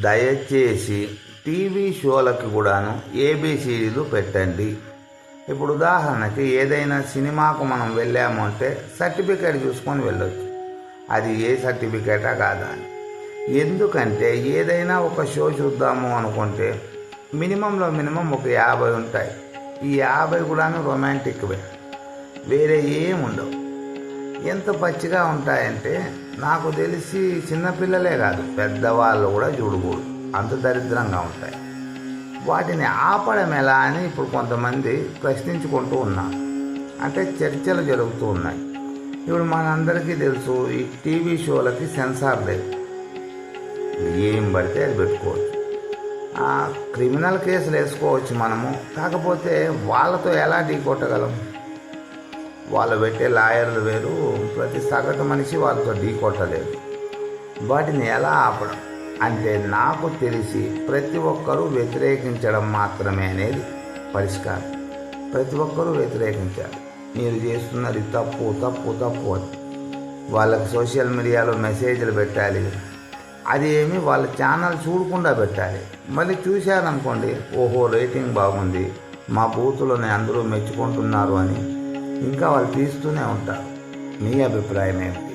దయచేసి టీవీ షోలకు కూడాను ఏబిసిడీలు పెట్టండి. ఇప్పుడు ఉదాహరణకి ఏదైనా సినిమాకు మనం వెళ్ళాము అంటే సర్టిఫికేట్ చూసుకొని వెళ్ళొచ్చు. అది ఏ సర్టిఫికేటా కాదా అని. ఎందుకంటే ఏదైనా ఒక షో చూద్దాము అనుకుంటే మినిమంలో మినిమం ఒక యాభై ఉంటాయి. ఈ యాభై కూడాను రొమాంటిక్వే. వేరే ఏం ఉండవు ఎంత పచ్చిగా ఉంటాయంటే నాకు తెలిసి చిన్నపిల్లలే కాదు పెద్దవాళ్ళు కూడా చూడకూడదు. అంత దరిద్రంగా ఉంటాయి. వాటిని ఆపడం ఎలా అని ఇప్పుడు కొంతమంది ప్రశ్నించుకుంటూ ఉన్నారు. అంటే చర్చలు జరుగుతూ ఉన్నాయి. ఇప్పుడు మనందరికీ తెలుసు ఈ టీవీ షోలకి సెన్సార్ లేదు. ఏం పడితే అది పెట్టుకోవచ్చు. క్రిమినల్ కేసులు వేసుకోవచ్చు మనము. కాకపోతే వాళ్ళతో ఎలా ఢీ కొట్టగలం? వాళ్ళు పెట్టే లాయర్లు వేరు. ప్రతి సగటు మనిషి వాళ్ళతో ఢీ కొట్టలేదు వాటిని ఎలా ఆపడం? అంటే నాకు తెలిసి ప్రతి ఒక్కరూ వ్యతిరేకించడం మాత్రమే అనేది పరిష్కారం. ప్రతి ఒక్కరూ వ్యతిరేకించాలి. మీరు చేస్తున్నది తప్పు తప్పు తప్పు అని. వాళ్ళకి సోషల్ మీడియాలో మెసేజ్లు పెట్టాలి. అది ఏమి వాళ్ళ ఛానల్ చూడకుండా పెట్టాలి. మళ్ళీ చూశారనుకోండి ఓహో రేటింగ్ బాగుంది. మా బూతులని అందరూ మెచ్చుకుంటున్నారు అని. ఇంకా వాళ్ళు తీస్తూనే ఉంటారు. మీ అభిప్రాయం ఏమిటి?